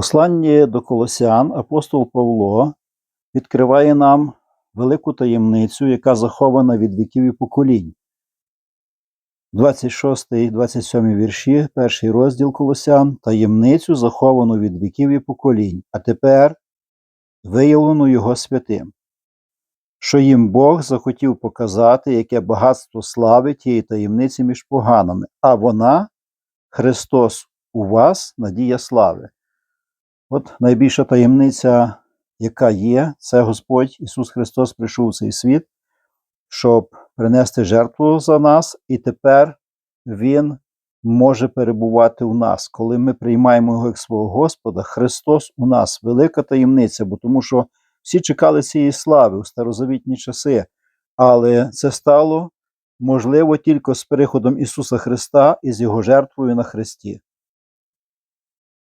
Посланні до Колосян апостол Павло відкриває нам велику таємницю, яка захована від віків і поколінь. 26 і 27 вірші, перший розділ Колосян, таємницю заховану від віків і поколінь, а тепер виявлену Його святим, що їм Бог захотів показати, яке багатство слави тієї таємниці між поганими, а вона Христос у вас, надія слави. От найбільша таємниця, яка є, це Господь Ісус Христос прийшов у цей світ, щоб принести жертву за нас, і тепер Він може перебувати у нас. Коли ми приймаємо Його як свого Господа, Христос у нас велика таємниця, бо тому що всі чекали цієї слави у старозавітні часи, але це стало можливо тільки з приходом Ісуса Христа і з Його жертвою на Христі.